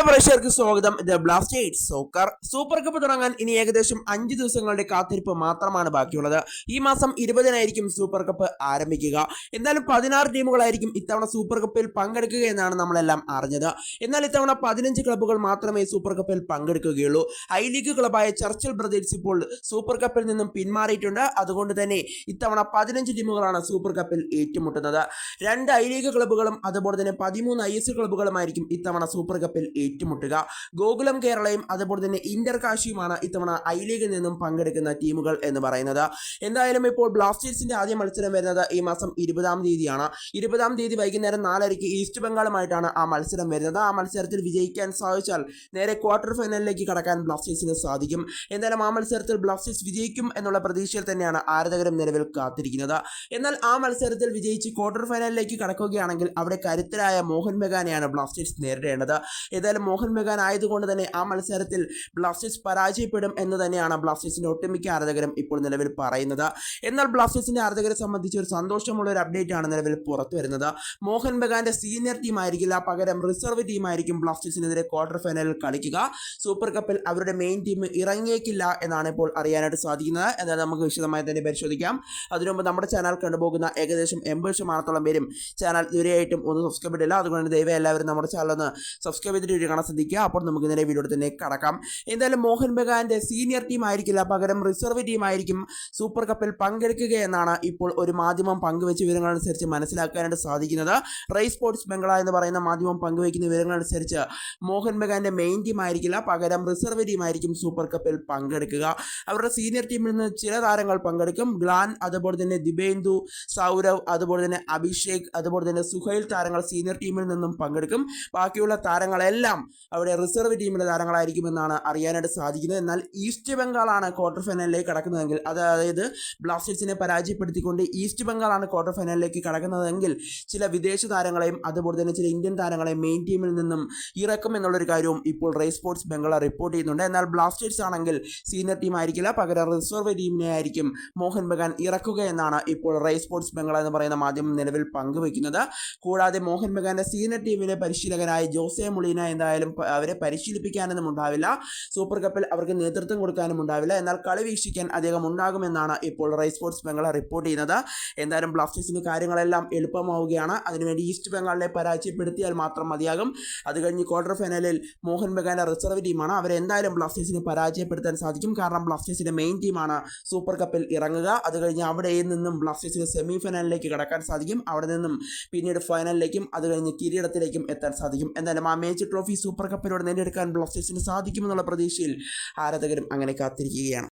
പ്രിയപ്പെട്ട പ്രേക്ഷകർക്ക് സ്വാഗതം. The Blasters soccer super cup തുടങ്ങാൻ ഇനി ഏകദേശം അഞ്ച് ദിവസങ്ങളുടെ കാത്തിരിപ്പ് മാത്രമാണ് ബാക്കിയുള്ളത്. ഈ മാസം ഇരുപതിനായിരിക്കും സൂപ്പർ കപ്പ് ആരംഭിക്കുക. എന്നാലും പതിനാറ് ടീമുകളായിരിക്കും ഇത്തവണ സൂപ്പർ കപ്പിൽ പങ്കെടുക്കുക എന്നാണ് നമ്മളെല്ലാം അറിഞ്ഞത്. എന്നാൽ ഇത്തവണ പതിനഞ്ച് ക്ലബ്ബുകൾ മാത്രമേ സൂപ്പർ കപ്പിൽ പങ്കെടുക്കുകയുള്ളൂ. ഐ ലീഗ് ക്ലബായ ചർച്ചിൽ ബ്രദേഴ്സ് ഇപ്പോൾ സൂപ്പർ കപ്പിൽ നിന്നും പിന്മാറിയിട്ടുണ്ട്. അതുകൊണ്ട് തന്നെ ഇത്തവണ പതിനഞ്ച് ടീമുകളാണ് സൂപ്പർ കപ്പിൽ ഏറ്റുമുട്ടുന്നത്. രണ്ട് ഐ ലീഗ് ക്ലബ്ബുകളും അതുപോലെ തന്നെ പതിമൂന്ന് ഐ എസ് ക്ലബ്ബുകളുമായിരിക്കും ഇത്തവണ സൂപ്പർ കപ്പിൽ ഏറ്റുമുട്ടുക. ഗോകുലം കേരളയും അതുപോലെ തന്നെ ഇന്റർ കാശിയുമാണ് ഇത്തവണ ഐ ലീഗിൽ നിന്നും പങ്കെടുക്കുന്ന ടീമുകൾ എന്ന് പറയുന്നത്. എന്തായാലും ഇപ്പോൾ ബ്ലാസ്റ്റേഴ്സിന്റെ ആദ്യ മത്സരം വരുന്നത് ഈ മാസം ഇരുപതാം തീയതിയാണ്. ഇരുപതാം തീയതി വൈകുന്നേരം നാലരയ്ക്ക് ഈസ്റ്റ് ബംഗാളുമായിട്ടാണ് ആ മത്സരം വരുന്നത്. ആ മത്സരത്തിൽ വിജയിക്കാൻ സാധിച്ചാൽ നേരെ ക്വാർട്ടർ ഫൈനലിലേക്ക് കടക്കാൻ ബ്ലാസ്റ്റേഴ്സിന് സാധിക്കും. എന്തായാലും ആ മത്സരത്തിൽ ബ്ലാസ്റ്റേഴ്സ് വിജയിക്കും എന്നുള്ള പ്രതീക്ഷയിൽ തന്നെയാണ് ആരാധകരും നിലവിൽ കാത്തിരിക്കുന്നത്. എന്നാൽ ആ മത്സരത്തിൽ വിജയിച്ച് ക്വാർട്ടർ ഫൈനലിലേക്ക് കടക്കുകയാണെങ്കിൽ അവിടെ കരുത്തരായ മോഹൻ ബഗാനെയാണ് ബ്ലാസ്റ്റേഴ്സ് നേരിടേണ്ടത്. ഏതായാലും മോഹൻ ബഗാൻ ആയതുകൊണ്ട് തന്നെ ആ മത്സരത്തിൽ ബ്ലാസ്റ്റേഴ്സ് പരാജയപ്പെടും എന്ന് തന്നെയാണ് ബ്ലാസ്റ്റേഴ്സിന്റെ ഒട്ടുമിക്ക ആരാധകരും ഇപ്പോൾ നിലവിൽ പറയുന്നത്. എന്നാൽ ബ്ലാസ്റ്റേഴ്സിന്റെ ആരാധകരെ സംബന്ധിച്ച് ഒരു സന്തോഷമുള്ള ഒരു അപ്ഡേറ്റ് ആണ് നിലവിൽ പുറത്തു വരുന്നത്. മോഹൻ ബഗാന്റെ സീനിയർ ടീം ആയിരിക്കില്ല. പകരം റിസർവ് ടീം ആയിരിക്കും ബ്ലാസ്റ്റേഴ്സിനെതിരെ ക്വാർട്ടർ ഫൈനലിൽ കളിക്കുക. സൂപ്പർ കപ്പിൽ അവരുടെ മെയിൻ ടീം ഇറങ്ങിയേക്കില്ല എന്നാണ് ഇപ്പോൾ അറിയാനായിട്ട് സാധിക്കുന്നത്. എന്നാൽ നമുക്ക് വിശദമായി തന്നെ പരിശോധിക്കാം. അതിനുമുമ്പ് നമ്മുടെ ചാനൽ കണ്ടുപോകുന്ന ഏകദേശം എൺപത് ശതമാനത്തോളം പേരും ചാനൽ ഇതുവരെയായിട്ടും ഒന്ന് സബ്സ്ക്രൈബ് ചെയ്തില്ല അതുകൊണ്ട് ദയവായി എല്ലാവരും നമ്മുടെ ചാനൽ ഒന്ന് സബ്സ്ക്രൈബ് ചെയ്തിട്ട് കാണാൻ ശ്രദ്ധിക്കുക. അപ്പോൾ നമുക്ക് ഇന്നലെ വീഡിയോ തന്നെ കടക്കാം. എന്തായാലും മോഹൻ ബഗാന്റെ സീനിയർ ടീം ആയിരിക്കില്ല. പകരം റിസർവ് ടീം ആയിരിക്കും. സൂപ്പർ കപ്പിൽ പങ്കെടുക്കുക എന്നാണ് ഇപ്പോൾ ഒരു മാധ്യമം പങ്കുവെച്ച വിവരങ്ങൾ അനുസരിച്ച് മനസ്സിലാക്കാനായിട്ട് സാധിക്കുന്നത്. റൈ സ്പോർട്സ് ബംഗ്ല എന്ന് പറയുന്ന മാധ്യമം പങ്കുവയ്ക്കുന്ന വിവരങ്ങൾ അനുസരിച്ച് മോഹൻ ബഗാന്റെ മെയിൻ ടീം ആയിരിക്കില്ല. പകരം റിസർവ് ടീം ആയിരിക്കും സൂപ്പർ കപ്പിൽ പങ്കെടുക്കുക. അവരുടെ സീനിയർ ടീമിൽ നിന്ന് ചില താരങ്ങൾ പങ്കെടുക്കും. ഗ്ലാൻ അതുപോലെ തന്നെ ദിബേന്ദു സൗരവ് അതുപോലെ തന്നെ അഭിഷേക് അതുപോലെ തന്നെ സുഹൈൽ താരങ്ങൾ സീനിയർ ടീമിൽ നിന്നും പങ്കെടുക്കും. ബാക്കിയുള്ള താരങ്ങളെല്ലാം അവിടെ റിസർവ് ടീമിലെ താരങ്ങളായിരിക്കുമെന്നാണ് അറിയാനായിട്ട് സാധിക്കുന്നത്. എന്നാൽ ഈസ്റ്റ് ബംഗാളാണ് ക്വാർട്ടർ ഫൈനലിലേക്ക് കടക്കുന്നതെങ്കിൽ അതായത് ബ്ലാസ്റ്റേഴ്സിനെ പരാജയപ്പെടുത്തിക്കൊണ്ട് ഈസ്റ്റ് ബംഗാളാണ് ക്വാർട്ടർ ഫൈനലിലേക്ക് കടക്കുന്നതെങ്കിൽ ചില വിദേശ താരങ്ങളെയും അതുപോലെ തന്നെ ചില ഇന്ത്യൻ താരങ്ങളെയും മെയിൻ ടീമിൽ നിന്നും ഇറക്കും എന്നുള്ളൊരു കാര്യവും ഇപ്പോൾ റേ സ്പോർട്സ് ബംഗാൾ റിപ്പോർട്ട് ചെയ്യുന്നുണ്ട്. എന്നാൽ ബ്ലാസ്റ്റേഴ്സ് ആണെങ്കിൽ സീനിയർ ടീം ആയിരിക്കില്ല. പകരം റിസർവ് ടീമിനെ ആയിരിക്കും മോഹൻ ബഗാൻ ഇറക്കുക എന്നാണ് ഇപ്പോൾ റേ സ്പോർട്സ് ബംഗാൾ എന്ന് പറയുന്ന മാധ്യമം നിലവിൽ പങ്കുവയ്ക്കുന്നത് കൂടാതെ മോഹൻ ബഗാന്റെ സീനിയർ ടീമിലെ പരിശീലകനായ ജോസെ മുളീന എന്തായാലും അവരെ പരിശീലിപ്പിക്കാനൊന്നും ഉണ്ടാവില്ല. സൂപ്പർ കപ്പിൽ അവർക്ക് നേതൃത്വം കൊടുക്കാനും ഉണ്ടാവില്ല. എന്നാൽ കളി വീക്ഷിക്കാൻ അദ്ദേഹം ഉണ്ടാകുമെന്നാണ് ഇപ്പോൾ റൈ സ്പോർട്സ് ബംഗാൾ റിപ്പോർട്ട് ചെയ്യുന്നത്. എന്തായാലും ബ്ലാസ്റ്റേഴ്സിന് കാര്യങ്ങളെല്ലാം എളുപ്പമാവുകയാണ്. അതിനുവേണ്ടി ഈസ്റ്റ് ബംഗാളിനെ പരാജയപ്പെടുത്തിയാൽ മാത്രം മതിയാകും. അത് കഴിഞ്ഞ് ക്വാർട്ടർ ഫൈനലിൽ മോഹൻ ബഗാന്റെ റിസർവ് ടീമാണ് അവരെ എന്തായാലും ബ്ലാസ്റ്റേഴ്സിനെ പരാജയപ്പെടുത്താൻ സാധിക്കും. കാരണം ബ്ലാസ്റ്റേഴ്സിന്റെ മെയിൻ ടീമാണ് സൂപ്പർ കപ്പിൽ ഇറങ്ങുക. അത് കഴിഞ്ഞ് അവിടെ നിന്നും ബ്ലാസ്റ്റേഴ്സിന് സെമി ഫൈനലിലേക്ക് കടക്കാൻ സാധിക്കും. അവിടെ നിന്നും പിന്നീട് ഫൈനലിലേക്കും അത് കഴിഞ്ഞ് കിരീടത്തിലേക്കും എത്താൻ സാധിക്കും. എന്തായാലും ആ മേച്ച് ട്രോഫി സൂപ്പർ കപ്പിലൂടെ നേടിയെടുക്കാൻ ബ്ലാസ്റ്റേഴ്സിന് സാധിക്കുമെന്നുള്ള പ്രതീക്ഷയിൽ ആരാധകരും അങ്ങനെ കാത്തിരിക്കുകയാണ്.